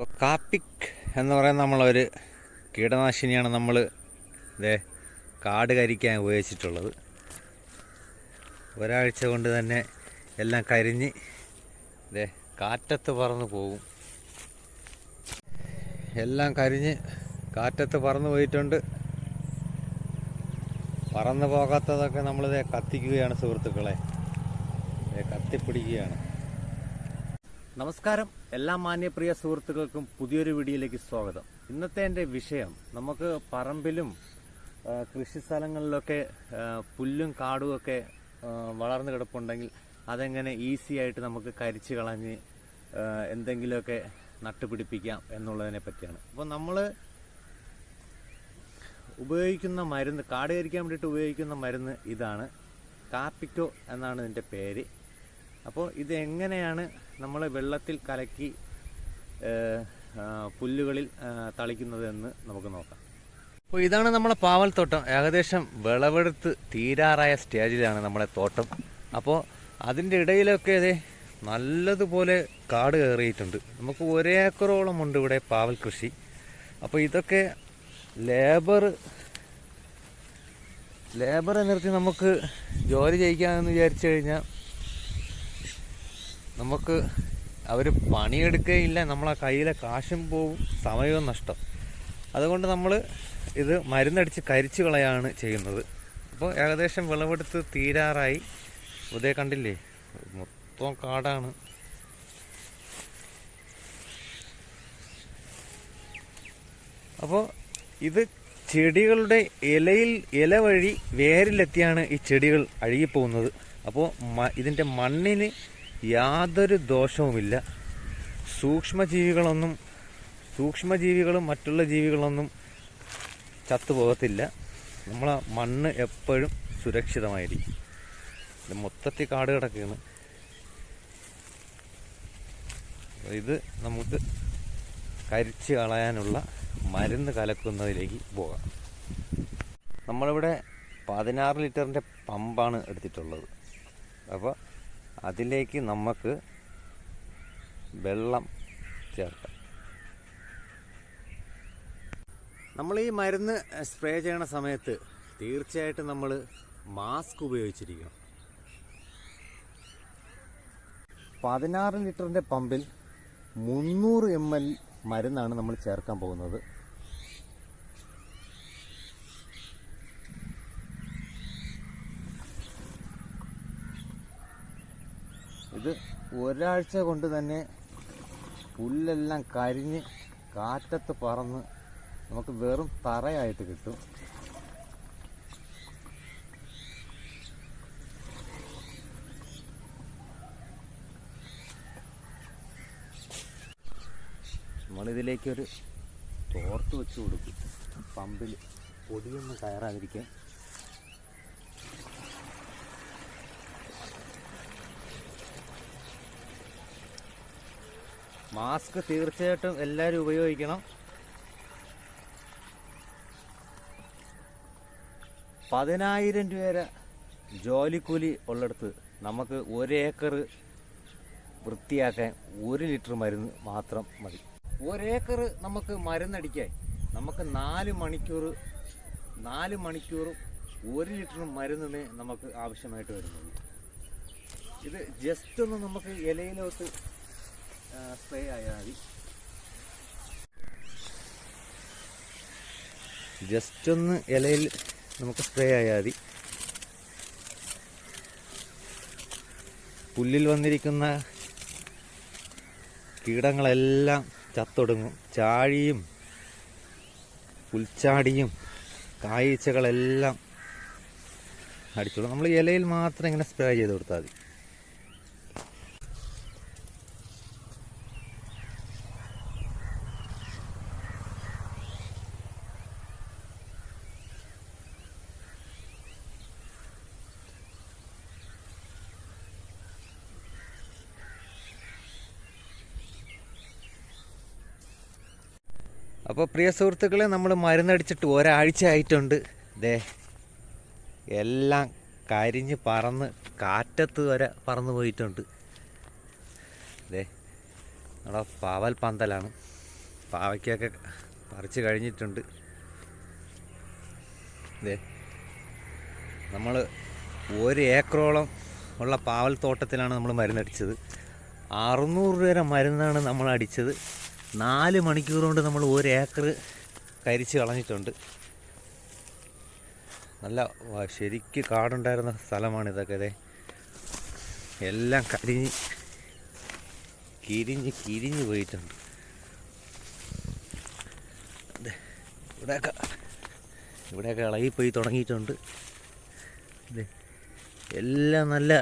അപ്പോൾ കാപ്പിക് എന്ന് പറയുന്ന നമ്മളൊരു കീടനാശിനിയാണ് നമ്മൾ ഇതേ കാട് കരിക്കാൻ ഉപയോഗിച്ചിട്ടുള്ളത്. ഒരാഴ്ച കൊണ്ട് തന്നെ എല്ലാം കരിഞ്ഞ് ഇതേ കാറ്റത്ത് പറന്ന് പോകും. എല്ലാം കരിഞ്ഞ് കാറ്റത്ത് പറന്ന് പോയിട്ടുണ്ട്. പറന്ന് പോകാത്തതൊക്കെ നമ്മളിതേ കത്തിക്കുകയാണ് സുഹൃത്തുക്കളെ. കത്തിപ്പിടിക്കുകയാണ്. നമസ്കാരം. എല്ലാ മാന്യപ്രിയ സുഹൃത്തുക്കൾക്കും പുതിയൊരു വീഡിയോയിലേക്ക് സ്വാഗതം. ഇന്നത്തെ എന്റെ വിഷയം നമുക്ക് പറമ്പിലും കൃഷി സ്ഥലങ്ങളിലൊക്കെ പുല്ലും കാടും ഒക്കെ വളർന്നു കിടപ്പുണ്ടെങ്കിൽ അതെങ്ങനെ ഈസി ആയിട്ട് നമുക്ക് കരിച്ചു കളഞ്ഞ് എന്തെങ്കിലുമൊക്കെ നട്ടുപിടിപ്പിക്കാം എന്നുള്ളതിനെ പറ്റിയാണ്. അപ്പോൾ നമ്മൾ ഉപയോഗിക്കുന്ന മരുന്ന് കാട് കരിക്കാൻ വേണ്ടിയിട്ട് ഉപയോഗിക്കുന്ന മരുന്ന് ഇതാണ്. കാപ്പിക്കോ എന്നാണ് ഇതിന്റെ പേര്. അപ്പോൾ ഇത് എങ്ങനെയാണ് നമ്മൾ വെള്ളത്തിൽ കലക്കി പുല്ലുകളിൽ തളിക്കുന്നത് എന്ന് നമുക്ക് നോക്കാം. അപ്പോൾ ഇതാണ് നമ്മളെ പാവൽത്തോട്ടം ഏകദേശം വിളവെടുത്ത് തീരാറായ സ്റ്റേജിലാണ് നമ്മുടെ തോട്ടം. അപ്പോൾ അതിന്റെ ഇടയിലൊക്കെ ഇതേ നല്ലതുപോലെ കാട് കയറിയിട്ടുണ്ട്. നമുക്ക് ഒരേക്കറോളം ഉണ്ട് ഇവിടെ പാവൽ കൃഷി. അപ്പോൾ ഇതൊക്കെ ലേബർ ലേബറെ നിർത്തി നമുക്ക് ജോലി ചെയ്യിക്കാമെന്ന് വിചാരിച്ചു കഴിഞ്ഞാൽ നമുക്ക് അവർ പണിയെടുക്കുകയില്ല നമ്മളെ കയ്യിലെ കാശും പോവും സമയവും നഷ്ടം. അതുകൊണ്ട് നമ്മൾ ഇത് മരുന്നടിച്ച് കരിച്ചു കളയാണ് ചെയ്യുന്നത്. അപ്പോൾ ഏകദേശം വിളവെടുത്ത് തീരാറായി. ഉദയ കണ്ടില്ലേ? മൊത്തം കാടാണ്. അപ്പോൾ ഇത് ചെടികളുടെ ഇലയിൽ ഇല വഴി വേരിലെത്തിയാണ് ഈ ചെടികൾ അഴുകിപ്പോകുന്നത്. അപ്പോൾ ഇതിന്റെ മണ്ണിന് യാതൊരു ദോഷവുമില്ല. സൂക്ഷ്മജീവികളൊന്നും സൂക്ഷ്മജീവികളും മറ്റുള്ള ജീവികളൊന്നും ചത്തുപോകത്തില്ല. നമ്മളെ മണ്ണ് എപ്പോഴും സുരക്ഷിതമായിരിക്കും. മൊത്തത്തിൽ കാട് കിടക്കുകയാണ്. ഇത് നമുക്ക് കരിച്ച് കളയാനുള്ള മരുന്ന് കലക്കുന്നതിലേക്ക് പോകാം. നമ്മളിവിടെ പതിനാറ് ലിറ്ററിന്റെ പമ്പാണ് എടുത്തിട്ടുള്ളത്. അപ്പോൾ അതിലേക്ക് നമുക്ക് വെള്ളം ചേർക്കാം. നമ്മൾ ഈ മരുന്ന് സ്പ്രേ ചെയ്യണ സമയത്ത് തീർച്ചയായിട്ടും നമ്മൾ മാസ്ക് ഉപയോഗിച്ചിരിക്കണം. പതിനാറ് ലിറ്ററിന്റെ പമ്പിൽ മുന്നൂറ് എം എൽ മരുന്നാണ് നമ്മൾ ചേർക്കാൻ പോകുന്നത്. ഇത് ഒരാഴ്ച കൊണ്ട് തന്നെ പുല്ലെല്ലാം കരിഞ്ഞ് കാറ്റത്ത് പറന്ന് നമുക്ക് വെറും തറയായിട്ട് കിട്ടും. നമ്മളിതിലേക്കൊരു തോർത്ത് വെച്ച് കൊടുക്കും. പമ്പിൽ പൊടിയൊന്നും കയറാതിരിക്കാൻ. മാസ്ക് തീർച്ചയായിട്ടും എല്ലാവരും ഉപയോഗിക്കണം. പതിനായിരം രൂപ വരെ ജോലിക്കൂലി ഉള്ളിടത്ത് നമുക്ക് ഒരേക്കർ വൃത്തിയാക്കാൻ ഒരു ലിറ്റർ മരുന്ന് മാത്രം മതി. ഒരേക്കർ നമുക്ക് മരുന്നടിക്കാൻ നമുക്ക് നാല് മണിക്കൂർ നാല് മണിക്കൂറും ഒരു ലിറ്റർ മരുന്നിന് നമുക്ക് ആവശ്യമായിട്ട് വരുന്നുള്ളൂ ഇത് ജസ്റ്റ് ഒന്ന് നമുക്ക് ഇലയിലോട്ട് സ്പ്രേ ആയാൽ മതി. ജസ്റ്റ് ഒന്ന് ഇലയിൽ നമുക്ക് സ്പ്രേ ആയാൽ മതി. പുല്ലിൽ വന്നിരിക്കുന്ന കീടങ്ങളെല്ലാം ചത്തൊടുങ്ങും. ചാഴിയും പുൽച്ചാടിയും കായ്ച്ചകളെല്ലാം അടിച്ചോളും. നമ്മൾ ഇലയിൽ മാത്രം ഇങ്ങനെ സ്പ്രേ ചെയ്ത് കൊടുത്താൽ മതി. അപ്പോൾ പ്രിയ സുഹൃത്തുക്കളെ നമ്മൾ മരുന്നടിച്ചിട്ട് ഒരാഴ്ച ആയിട്ടുണ്ട്. ദേ എല്ലാം കരിഞ്ഞ് പറന്ന് കാറ്റത്ത് വരെ പറന്ന് പോയിട്ടുണ്ട്. ദേ നമ്മുടെ പാവൽ പന്തലാണ്. പാവയ്ക്കൊക്കെ പറിച്ച് കഴിഞ്ഞിട്ടുണ്ട്. ദേ നമ്മൾ ഒരു ഏക്കറോളം ഉള്ള പാവൽ തോട്ടത്തിലാണ് നമ്മൾ മരുന്നടിച്ചത്. അറുന്നൂറ് രൂപ മരുന്നാണ് നമ്മൾ അടിച്ചത് നാല് മണിക്കൂർ കൊണ്ട് നമ്മൾ ഒരു ഏക്കർ കരിച്ച് കളഞ്ഞിട്ടുണ്ട്. നല്ല ശരിക്ക് കാടുണ്ടായിരുന്ന സ്ഥലമാണ് ഇതൊക്കെ അതെ എല്ലാം കരിഞ്ഞ് കിരിഞ്ഞ് കിരിഞ്ഞ് പോയിട്ടുണ്ട്. ഇവിടെയൊക്കെ ഇവിടെയൊക്കെ ഇളകിപ്പോയി തുടങ്ങിയിട്ടുണ്ട്. എല്ലാം നല്ല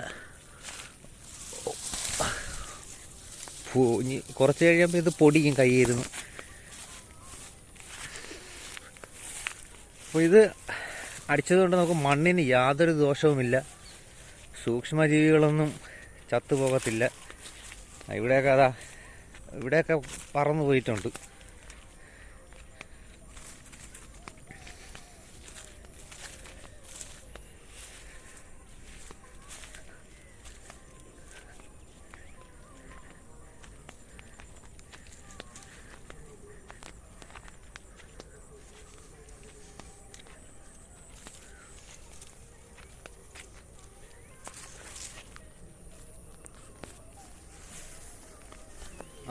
കുറച്ച് കഴിയുമ്പോൾ ഇത് പൊടിയും കയ്യിരുന്നു അപ്പോൾ ഇത് അടിച്ചതുകൊണ്ട് നമുക്ക് മണ്ണിന് യാതൊരു ദോഷവുമില്ല. സൂക്ഷ്മജീവികളൊന്നും ചത്തുപോകത്തില്ല. ഇവിടെയൊക്കെ അതാ ഇവിടെയൊക്കെ പറന്നു പോയിട്ടുണ്ട്.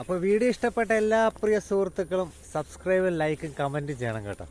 അപ്പോൾ വീഡിയോ ഇഷ്ടപ്പെട്ട എല്ലാ പ്രിയ സുഹൃത്തുക്കളും സബ്സ്ക്രൈബും ലൈക്കും കമന്റും ചെയ്യണം കേട്ടോ.